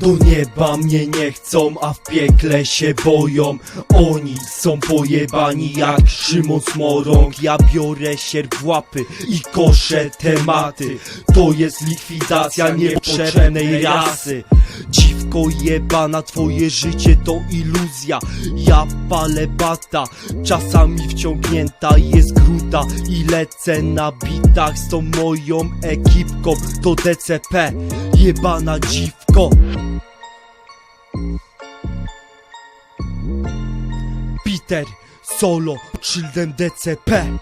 Do nieba mnie nie chcą, a w piekle się boją. Oni są pojebani jak Szymon Smorąg. Ja biorę się w łapy i koszę tematy. To jest likwidacja niepotrzebnej rasy Dziwko jebana, twoje życie to iluzja. Ja palę bata, czasami wciągnięta jest gruta I lecę na bitach z tą moją ekipką. To DCP, jebana dziwko. Peter, solo, children DCP